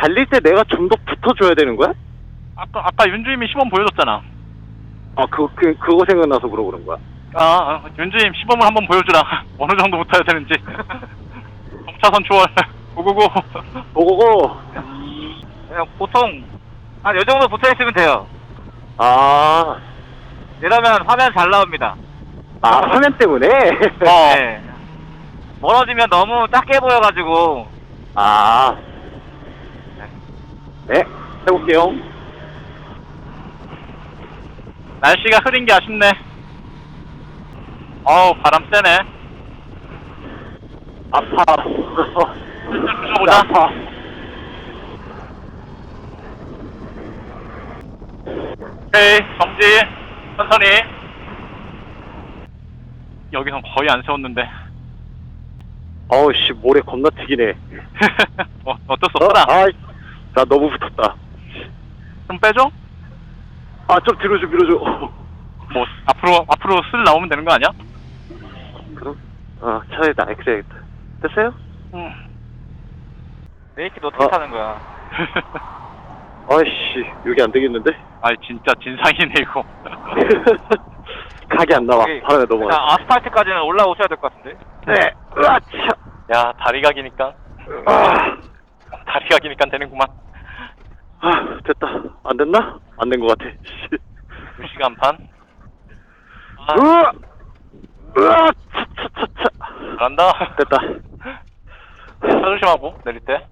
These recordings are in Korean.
달릴 때 내가 좀 더 붙어줘야 되는 거야? 아까 아까 윤주임이 시범 보여줬잖아. 아, 그, 그, 그거 생각나서 그러고 그런 거야. 아, 아 윤주임 시범을 한번 보여주라. 어느 정도 붙어야 되는지. 동차선 추월. 고고고. 오고고. 그냥 보통 한 요 정도 붙어 있으면 돼요. 아, 이러면 화면 잘 나옵니다. 아, 화면 때문에? 어. 네. 멀어지면 너무 작게 보여가지고 아. 네, 해볼게요. 날씨가 흐린 게 아쉽네. 어우 바람 세네. 아파. 부셔보자. 아파. 오케이 정지. 천천히. 여기선 거의 안 세웠는데. 어우, 씨, 모래 겁나 튀기네. 어, 어쩔 수 없더라. 아, 나 너무 붙었다. 좀 빼줘? 아, 좀좀 밀어줘. 뭐 앞으로 앞으로 슬 나오면 되는 거 아니야? 그럼? 아, 차라리 나 그래야겠다. 됐어요? 응. 네이키 어떻게 어. 타는 거야? 아이씨, 여기 안 되겠는데? 아이 진짜 진상이네 이거. 각이 안 나와. 바람에 넘어가. 아스팔트까지는 올라오셔야 될 것 같은데. 네. 으아 차. 야 다리가 기니까 아, 다리가 기니까 되는구만. 아, 됐다. 안 됐나? 안 된 것 같아. 씨. 두 시간 반. 아, 으아! 으아! 차차차차. 잘한다. 됐다. 차 조심하고 내릴 때. 에,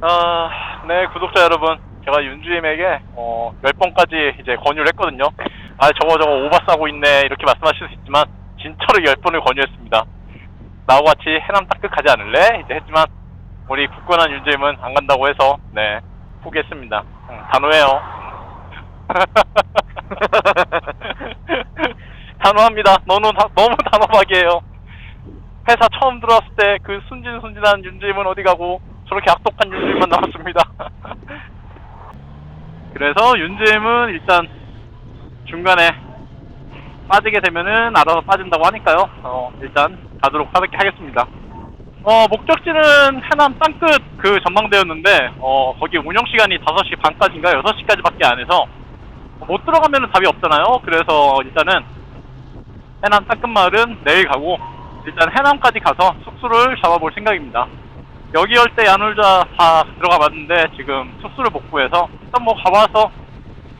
아, 네, 구독자 여러분. 제가 윤주임에게, 어, 10번까지 이제 권유를 했거든요. 아, 저거 저거 오바 싸고 있네. 이렇게 말씀하실 수 있지만, 진짜로 10번을 권유했습니다. 나하고 같이 해남 따끝 가지 않을래? 이제 했지만, 우리 굳건한 윤주임은 안 간다고 해서, 네, 포기했습니다. 응, 단호해요. 단호합니다. 너무, 다- 너무 단호하게 해요. 회사 처음 들어왔을 때 그 순진순진한 윤주임은 어디 가고 저렇게 악독한 윤주임만 남았습니다. 그래서 윤주임은 일단 중간에 빠지게 되면은 알아서 빠진다고 하니까요. 어, 일단 가도록 하겠습니다. 어, 목적지는 해남 땅끝 그 전망대였는데, 어, 거기 운영 시간이 5시 반까지인가 6시까지 밖에 안 해서, 못 들어가면은 답이 없잖아요. 그래서 일단은 해남 땅끝 마을은 내일 가고, 일단 해남까지 가서 숙소를 잡아볼 생각입니다. 여기 올때 야놀자 다 들어가 봤는데 지금 숙소를 못 구해서 일단 뭐 가봐서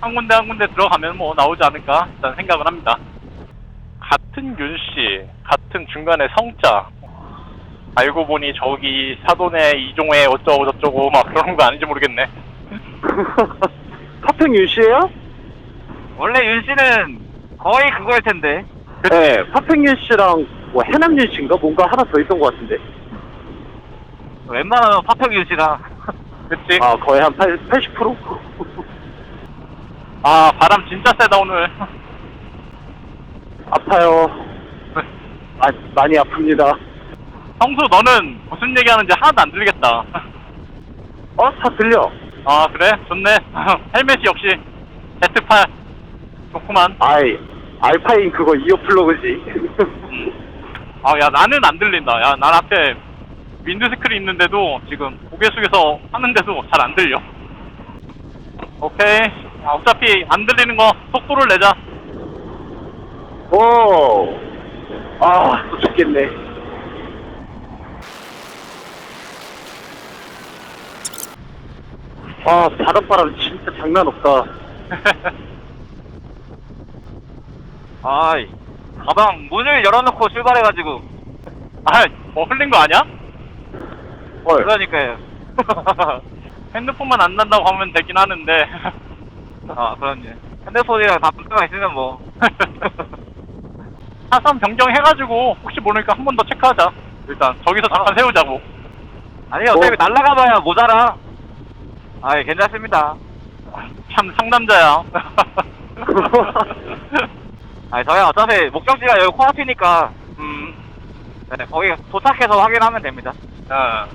한 군데 한 군데 들어가면 뭐 나오지 않을까 일단 생각을 합니다. 같은 윤씨, 같은 중간에 성자. 알고 보니 저기 사돈의 이종의 어쩌고 저쩌고 막 그런 거 아닌지 모르겠네. 파평 윤 씨예요? 원래 윤 씨는 거의 그거일 텐데. 네, 파평 윤 씨랑 뭐 해남 윤 씨인가 뭔가 하나 더 있던 것 같은데. 웬만하면 파평 윤 씨랑. 그치? 아, 거의 한 80, 80%? 아 바람 진짜 세다 오늘. 아파요. 아, 많이 아픕니다. 성수 너는 무슨 얘기하는지 하나도 안 들리겠다. 어, 다 들려. 아 그래? 좋네 헬멧이 역시 Z8 좋구만 아이, 알파인 그거 이어 플러그지. 아야 나는 안 들린다 야 난 앞에 윈드스크린 있는데도 지금 고개 숙여서 하는데도 잘 안 들려 오케이 아, 어차피 안 들리는 거 속도를 내자 오. 아, 또 죽겠네. 아, 바람바람 진짜 장난 없다. 아이. 가방 문을 열어놓고 출발해가지고. 아 뭐 흘린 거 아니야? 헐. 그러니까요. 핸드폰만 안 난다고 하면 되긴 하는데 아, 그럼요. 핸드폰이랑 답변가 있으면 뭐. 사선 변경해가지고 혹시 모르니까 한 번 더 체크하자 일단 저기서 잠깐 아. 세우자고 아니, 어차피 뭐. 날라가봐야 모자라. 아이, 괜찮습니다. 참 상남자야 아니, 저희 어차피 목적지가 여기 코앞이니까. 음 네, 거기 도착해서 확인하면 됩니다. 어.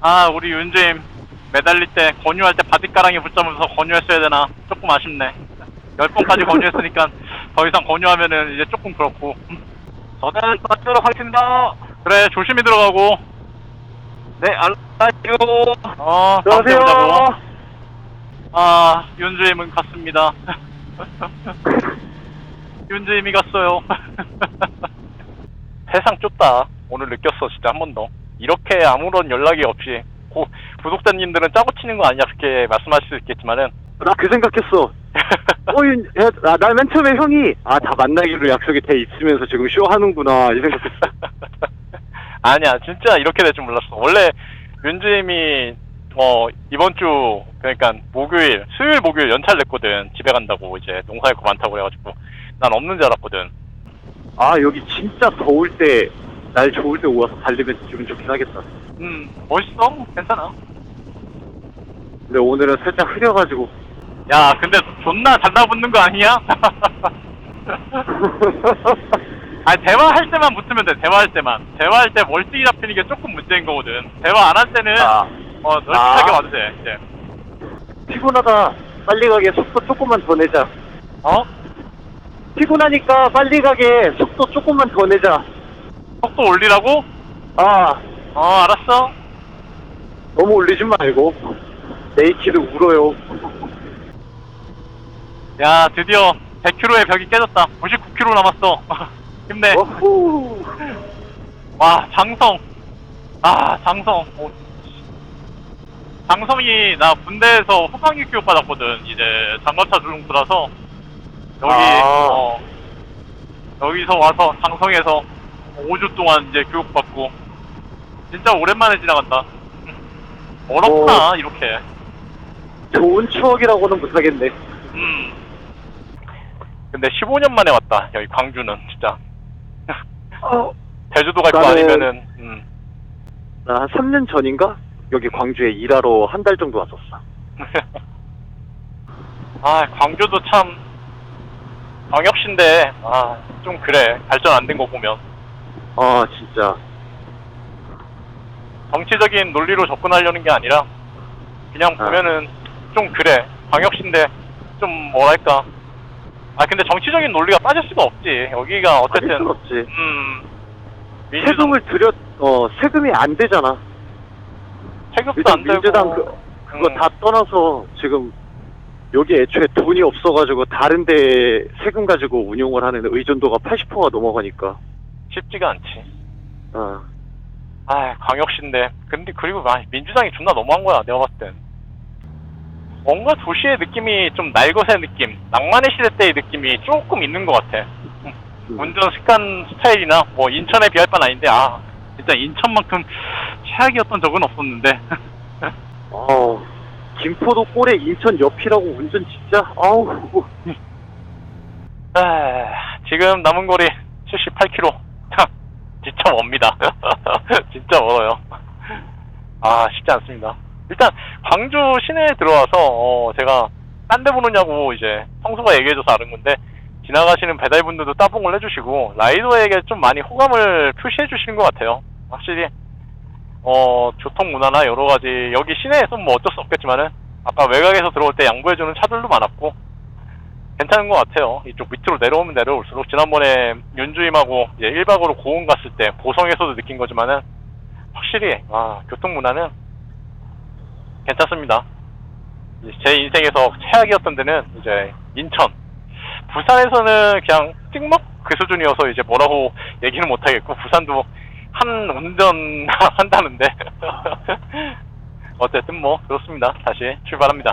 아, 우리 윤재임 매달릴 때 권유할 때 바디가랑이 붙자면서 권유했어야 되나 조금 아쉽네. 열 번까지 권유했으니까 더 이상 권유하면은 이제 조금 그렇고. 저는 맞도록 하겠습니다. 그래, 조심히 들어가고. 네, 알라요. 어, 안녕하세요. 보자고. 아, 윤주임은 갔습니다. 윤주임이 갔어요. 세상 좁다. 오늘 느꼈어, 진짜 한 번 더. 이렇게 아무런 연락이 없이 고, 구독자님들은 짜고 치는 거 아니야 그렇게 말씀하실 수 있겠지만은 나 그 생각했어. 어, 윤, 야, 나, 나맨 처음에 형이, 아, 다 만나기로 약속이 돼 있으면서 지금 쇼 하는구나, 이 생각했어. 아니야 진짜 이렇게 될 줄 몰랐어 원래 윤주임이 어 이번 주 그러니까 목요일 수요일 목요일 연차를 냈거든 집에 간다고 이제 농사할 거 많다고 그래가지고 난 없는 줄 알았거든 아, 여기 진짜 더울 때, 날 좋을 때 오와서 달리면 기분 좋긴 하겠다. 음 멋있어 뭐, 괜찮아 근데 오늘은 살짝 흐려가지고. 야 근데 존나 달라붙는 거 아니야? 아니 대화할 때만 붙으면 돼 대화할 때만 대화할 때 멀찍이 잡히는 게 조금 문제인 거거든 대화 안 할 때는 아, 어 널찍하게 아. 와도 돼 이제 피곤하다. 빨리 가게 속도 조금만 더 내자. 어? 피곤하니까 빨리 가게 속도 조금만 더 내자. 속도 올리라고? 어 아, 알았어 너무 올리지 말고. 네이키드 울어요. 야 드디어 100km의 벽이 깨졌다. 99km 남았어. 힘내. 어후. 와 장성. 아 장성. 어, 장성이 나 군대에서 후방위 교육 받았거든. 이제 장갑차 줄롱스라서. 여기 아. 어, 여기서 와서 장성에서 5주 동안 이제 교육 받고. 진짜 오랜만에 지나간다. 어렵구나 어. 이렇게. 좋은 추억이라고는 못하겠네. 음 근데 15년 만에 왔다 여기 광주는 진짜 어, 제주도 갈 거 나는- 아니면은 음. 나한 3년 전인가? 여기 광주에 일하러 한 달 정도 왔었어. 아, 광주도 참 광역시인데 아, 좀 그래. 발전 안 된 거 보면 아, 진짜. 정치적인 논리로 접근하려는 게 아니라 그냥 아. 보면은 좀 그래. 광역시인데 좀 뭐랄까. 아, 근데 정치적인 논리가 빠질 수가 없지. 여기가 어쨌든 순 없지. 음. 민주당 세금을 들여, 어, 세금이 안 되잖아. 세금도 일단 안 되고 민주당 그, 그거 음. 다 떠나서 지금 여기 애초에 돈이 없어가지고 다른 데 세금 가지고 운용을 하는 의존도가 80%가 넘어가니까. 쉽지가 않지. 어. 아, 광역시인데. 근데 그리고 아, 민주당이 존나 너무한 거야. 내가 봤을 땐. 뭔가 도시의 느낌이 좀 날것의 느낌, 낭만의 시대 때의 느낌이 조금 있는 것 같아. 음. 운전 습관 스타일이나 뭐 인천에 비할 바는 아닌데 아 진짜 인천만큼 최악이었던 적은 없었는데 어, 김포도 꼴에 인천 옆이라고 운전 진짜, 아우. 아, 지금 남은 거리 78km 진짜 멉니다 진짜 멀어요 아 쉽지 않습니다 일단 광주 시내에 들어와서 어, 제가 딴 데 보느냐고 이제 성수가 얘기해줘서 아는 건데 지나가시는 배달분들도 따봉을 해주시고 라이더에게 좀 많이 호감을 표시해 주시는 것 같아요 확실히 어 교통 문화나 여러 가지 여기 시내에서 뭐 어쩔 수 없겠지만은 아까 외곽에서 들어올 때 양보해주는 차들도 많았고 괜찮은 것 같아요. 이쪽 밑으로 내려오면 내려올수록 지난번에 윤주임하고 이제 1박으로 고흥 갔을 때 보성에서도 느낀 거지만은 확실히 아 교통 문화는 괜찮습니다. 제 인생에서 최악이었던 데는 이제 인천. 부산에서는 그냥 찍먹 그 수준이어서 이제 뭐라고 얘기는 못 하겠고 부산도 한 운전 한다는데 어쨌든 뭐 그렇습니다. 다시 출발합니다.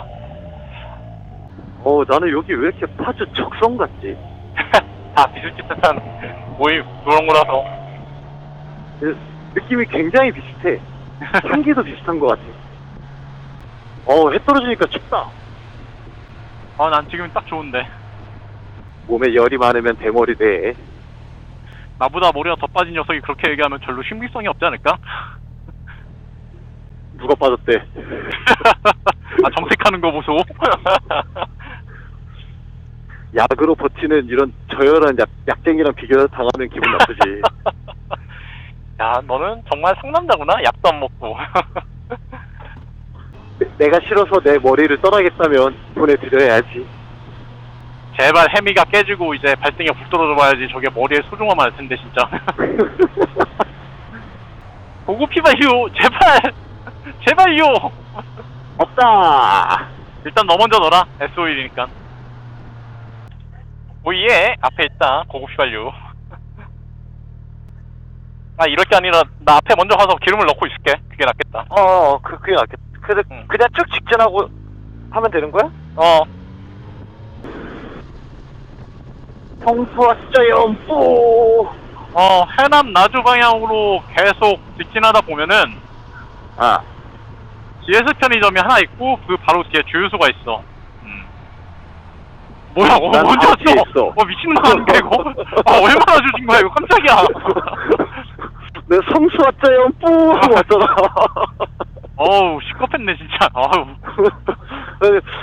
어, 나는 여기 왜 이렇게 파주 적성 같지? 다 비슷비슷한 모임 그런 거라서 그 느낌이 굉장히 비슷해. 향기도 비슷한 것 같아. 어, 해 떨어지니까 춥다. 아 난 지금 딱 좋은데 몸에 열이 많으면 대머리 돼. 나보다 머리가 더 빠진 녀석이 그렇게 얘기하면 별로 신빙성이 없지 않을까? 누가 빠졌대. 아 정색하는 거 보소 약으로 버티는 이런 저열한 약, 약쟁이랑 비교 당하면 기분 나쁘지. 야 너는 정말 상남자구나 약도 안 먹고 내- 내가 싫어서 내 머리를 떠나겠다면 보내드려야지. 제발 해미가 깨지고 이제 발등에 불 떨어져 봐야지 저게 머리에 소중함 알 텐데 진짜. 고급피바유 제발! 제발요! 없다. 일단 너 먼저 넣어라 SO일이니까. 오예 앞에 있다 고급 휘발유 아 이럴 게 아니라 나 앞에 먼저 가서 기름을 넣고 있을게. 그게 낫겠다. 어, 그, 그게 낫겠다. 그래, 응. 그냥 쭉 직진하고 하면 되는 거야? 어 성수 왔어요, 뽀! 어, 해남 나주 방향으로 계속 직진하다 보면은 아, GS 편의점이 하나 있고 그 바로 뒤에 주유소가 있어. 음. 뭐야? 어, 난 언제 바로 뒤에 왔어? 있어. 어 미친놈인데 이거? 아 얼마나 주신 거야 이거 깜짝이야. 내 성수 왔어요, 뽀! 하고 왔잖아. 어우 시끄럽네 진짜. 어우.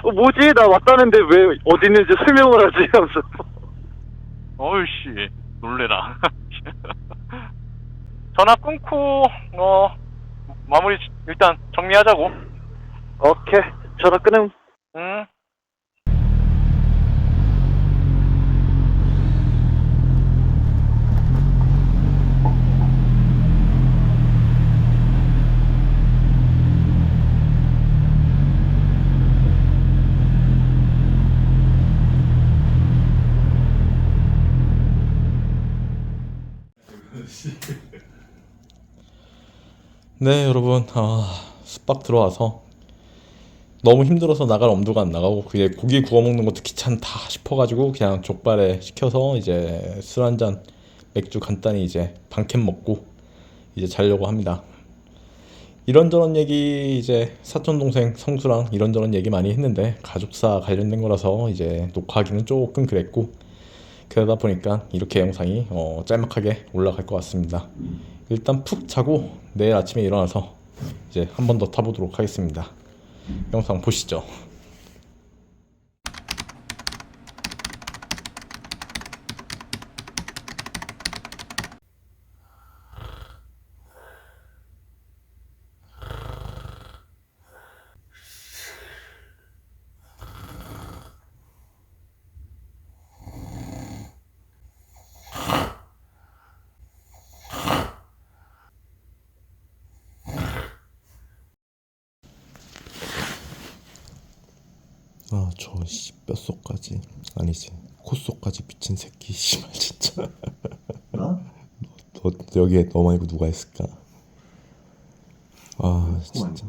어, 뭐지? 나 왔다는데 왜 어디 있는지 설명을 하지? 하면서. 어우씨 놀래라. 전화 끊고 어 마무리 일단 정리하자고. 오케이. 전화 끊음. 응. 네 여러분 아 숙박 들어와서 너무 힘들어서 나갈 엄두가 안 나가고 그게 고기 구워 먹는 것도 귀찮다 싶어가지고 그냥 족발에 시켜서 이제 술 한 잔 맥주 간단히 이제 반캔 먹고 이제 자려고 합니다. 이런저런 얘기 이제 사촌 동생 성수랑 이런저런 얘기 많이 했는데 가족사 관련된 거라서 이제 녹화하기는 조금 그랬고 그러다 보니까 이렇게 영상이 어, 짤막하게 올라갈 것 같습니다. 일단 푹 자고 내일 아침에 일어나서 이제 한 번 더 타보도록 하겠습니다. 영상 보시죠. 아, 저 씨, 뼛속까지 아니지 콧속까지 미친 새끼 씨발 진짜. 나? 너 여기에 너 말고 누가 있을까? 아, 진짜?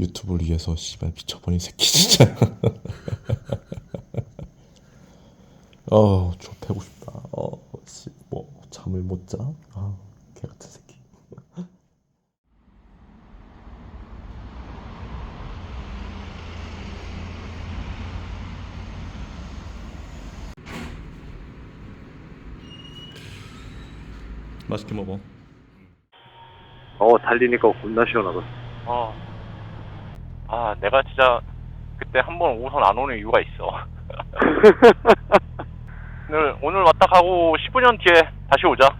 유튜브를 위해서 씨발 미쳐버린 새끼 진짜. 어, 저 패고 싶다. 어, 씨, 뭐 잠을 못 자? 아, 개 같은 새끼. 맛있게 먹어. 어, 달리니까 겁나 시원하다. 어. 아, 내가 진짜 그때 한번 5선 안 오는 이유가 있어. 오늘, 오늘 왔다 가고 15년 뒤에 다시 오자.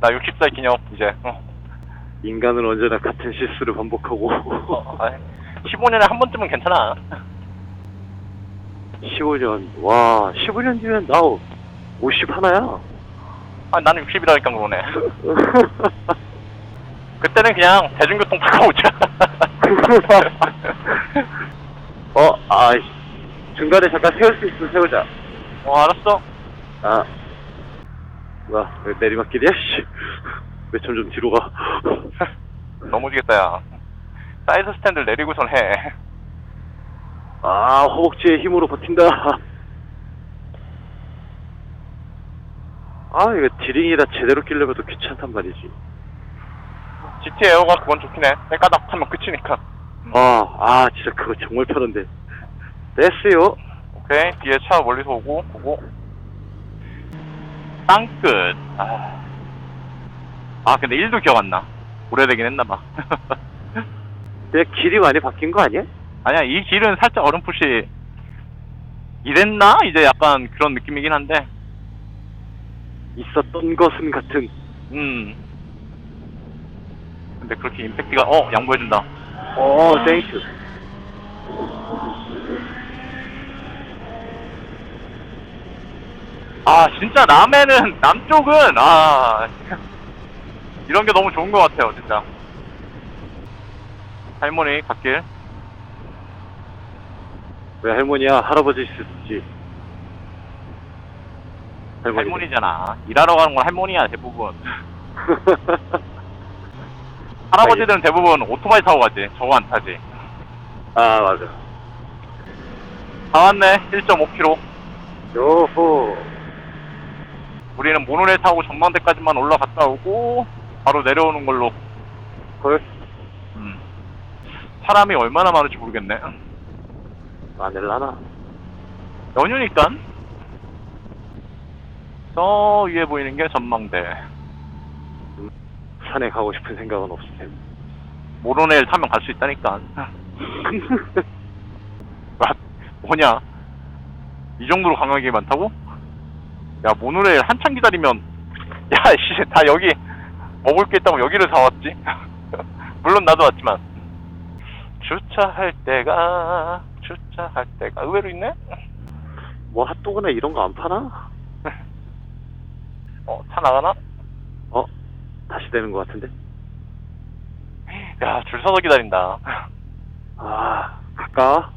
나 60살 기념, 이제. 어. 인간은 언제나 같은 실수를 반복하고. 어, 아이, 15년에 한 번쯤은 괜찮아. 15년. 와, 15년 뒤면 나 50 하나야. 아, 나는 60이라니까 그러네. 그때는 그냥 대중교통 타고 오자. 어, 아, 중간에 잠깐 세울 수 있으면 세우자. 어, 알았어. 아, 뭐야, 왜 내리막길이야, 씨. 왜 점점 뒤로 가. 넘어지겠다, 야. 사이드 스탠드를 내리고선 해. 아, 허벅지의 힘으로 버틴다. 아, 이거 디링이다 제대로 끼려면 또 귀찮단 말이지. GT 에어가 그건 좋긴 해. 빼까닥 하면 끝이니까. 아, 아, 진짜 그거 정말 편한데. 됐어요. 오케이. 뒤에 차 멀리서 오고, 보고. 땅끝. 아. 아, 근데 1도 기억 안 나. 오래되긴 했나봐. 그냥 길이 많이 바뀐 거 아니야? 아니야, 이 길은 살짝 어렴풋이 이랬나? 이제 약간 그런 느낌이긴 한데. 있었던 것은 같은. 음. 근데 그렇게 임팩트가, 어, 양보해준다. 어, 땡큐. 아, 진짜 남해는, 남쪽은, 아, 이런 게 너무 좋은 것 같아요, 진짜. 할머니 갓길. 왜 할머니야 할아버지 있었지 할머니 할머니잖아. 일하러 가는 건 할머니야, 대부분. 할아버지들은 대부분 오토바이 타고 가지. 저거 안 타지. 아 맞아 다 왔네. 1.5km. 요호 우리는 모노레일 타고 전망대까지만 올라갔다 오고 바로 내려오는 걸로. 헐 음. 사람이 얼마나 많을지 모르겠네. 마늘라나 연휴니까. 저 위에 보이는 게 전망대. 산에 가고 싶은 생각은 없을 텐데 모노레일 타면 갈 수 있다니까. 와, 뭐냐? 이 정도로 관광객이 많다고? 야, 모노레일 한참 기다리면, 야, 씨, 다 여기 먹을 게 있다고 여기를 다 왔지? 물론 나도 왔지만. 주차할 때가, 주차할 때가 의외로 있네? 뭐 핫도그나 이런 거 안 파나? 어, 차 나가나? 어? 다시 되는 것 같은데? 야, 줄 서서 기다린다. 아 갈까?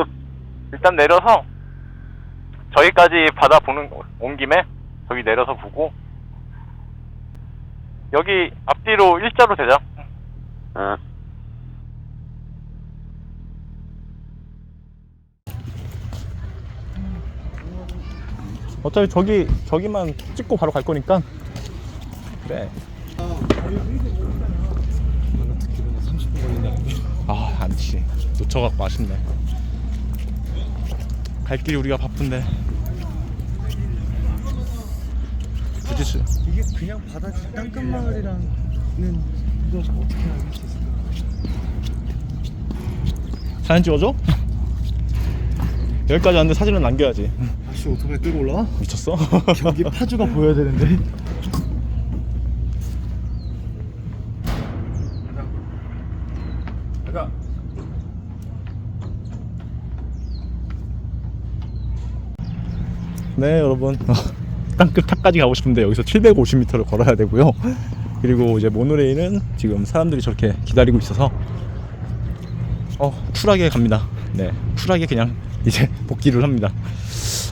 일단 내려서, 저기까지 바다 보는, 온 김에, 저기 내려서 보고, 여기 앞뒤로 일자로 되자. 아 어차피 저기 저기만 찍고 바로 갈 거니까. 그래. 아 안치. 놓쳐갖고 아쉽네. 갈 길이 우리가 바쁜데. 굳이 수... 이게 그냥 바다 땅끝 마을이랑은 이거 어떻게 알릴 수 있을까? 사진 찍어줘? 여기까지 왔는데 사진은 남겨야지. 아 씨 오토바이 끌고 올라와? 미쳤어? 여기 파주가 보여야 되는데. 네 여러분. 땅끝 탑까지 가고 싶은데 여기서 750m를 걸어야 되고요. 그리고 이제 모노레일은 지금 사람들이 저렇게 기다리고 있어서 어 쿨하게 갑니다. 네 쿨하게 그냥 이제 복귀를 합니다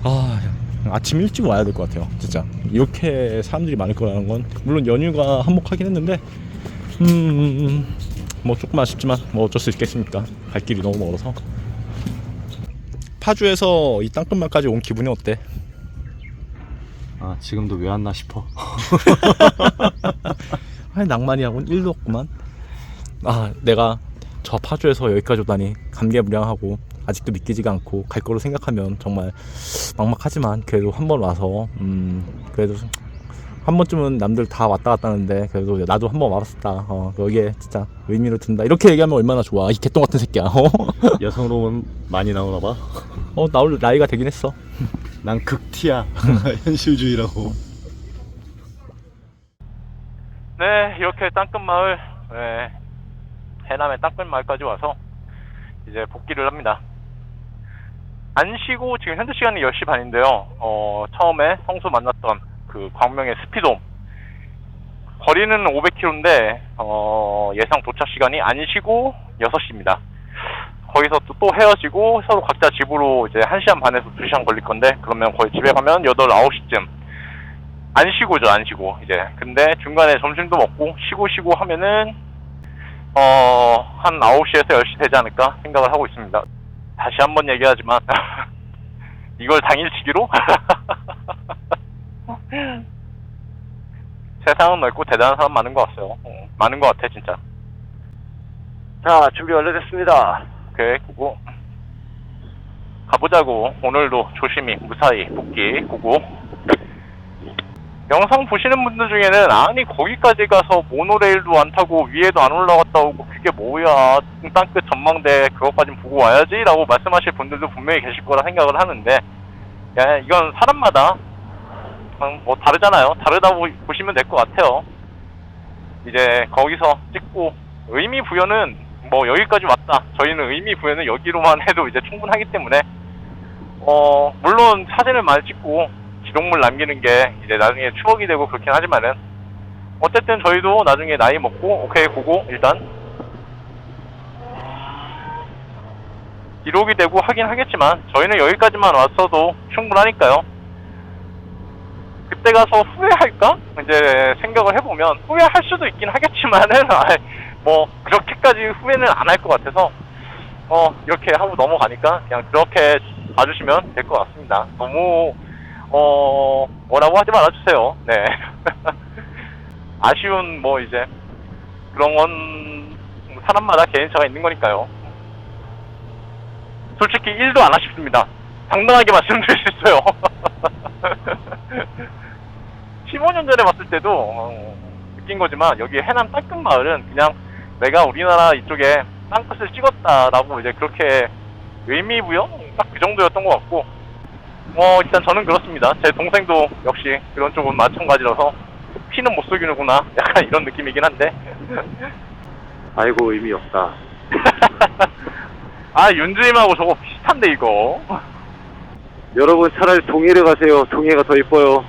아 아침 일찍 와야 될 것 같아요 진짜. 이렇게 사람들이 많을 거라는 건 물론 연휴가 한몫하긴 했는데 음, 음, 음, 뭐 조금 아쉽지만 뭐 어쩔 수 있겠습니까? 갈 길이 너무 멀어서. 파주에서 이 땅끝말까지 온 기분이 어때? 아 지금도 왜 왔나 싶어. 아니 낭만이 하고는 1도 없구만. 아 내가 저 파주에서 여기까지 오다니 감개무량하고 아직도 믿기지가 않고 갈 거로 생각하면 정말 막막하지만 그래도 한 번 와서 음 그래도 한 번쯤은 남들 다 왔다 갔다 하는데 그래도 나도 한 번 와봤다 어 여기에 진짜 의미를 둔다 이렇게 얘기하면 얼마나 좋아 이 개똥 같은 새끼야 어, 여성로는 많이 나오나 봐. 어 나올 나이가 되긴 했어 난 극티야. 현실주의라고. 네, 이렇게 땅끝마을, 네, 해남의 땅끝마을까지 와서 이제 복귀를 합니다. 안 쉬고 지금 현재 시간이 10시 반인데요. 어, 처음에 성수 만났던 그 광명의 스피돔. 거리는 500km인데, 어, 예상 도착 시간이 안 쉬고 6시입니다. 거기서 또, 또 헤어지고 서로 각자 집으로 이제 1시간 반에서 2시간 걸릴 건데, 그러면 거의 집에 가면 8, 9시쯤. 안 쉬고죠, 안 쉬고, 이제. 근데 중간에 점심도 먹고, 쉬고 쉬고 하면은, 어, 한 9시에서 10시 되지 않을까 생각을 하고 있습니다. 다시 한 번 얘기하지만, 이걸 당일치기로? 세상은 넓고 대단한 사람 많은 것 같아요. 어, 많은 것 같아, 진짜. 자 준비 완료됐습니다 오케이, 고고. 가보자고. 오늘도 조심히, 무사히, 복귀, 고고. 영상 보시는 분들 중에는, 아니, 거기까지 가서 모노레일도 안 타고 위에도 안 올라갔다 오고, 그게 뭐야. 땅끝 전망대 그것까진 보고 와야지. 라고 말씀하실 분들도 분명히 계실 거라 생각을 하는데, 야, 이건 사람마다, 음, 뭐, 다르잖아요. 다르다 보, 보시면 될 것 같아요. 이제, 거기서 찍고, 의미 부여는 뭐 여기까지 왔다. 저희는 의미 부여는 여기로만 해도 이제 충분하기 때문에 어 물론 사진을 많이 찍고 기록물 남기는 게 이제 나중에 추억이 되고 그렇긴 하지만은 어쨌든 저희도 나중에 나이 먹고 오케이 고고 일단 기록이 되고 하긴 하겠지만 저희는 여기까지만 왔어도 충분하니까요. 그때 가서 후회할까? 이제 생각을 해보면 후회할 수도 있긴 하겠지만은 뭐 그렇게까지 후회는 안 할 것 같아서 어 이렇게 하고 넘어가니까 그냥 그렇게 봐주시면 될 것 같습니다. 너무 어 뭐라고 하지 말아주세요. 네 아쉬운 뭐 이제 그런 건 사람마다 개인차가 있는 거니까요. 솔직히 1도 안 아쉽습니다. 당당하게 말씀드릴 수 있어요. 15년 전에 봤을 때도 어, 느낀 거지만 여기 해남 땅끝 마을은 그냥 내가 우리나라 이쪽에 땅끝을 찍었다라고 이제 그렇게 의미 부여 딱 그 정도였던 것 같고 어 일단 저는 그렇습니다. 제 동생도 역시 그런 쪽은 마찬가지라서 피는 못 속이는구나 약간 이런 느낌이긴 한데 아이고 의미 없다. 아 윤주임하고 저거 비슷한데 이거 여러분 차라리 동해를 가세요. 동해가 더 이뻐요.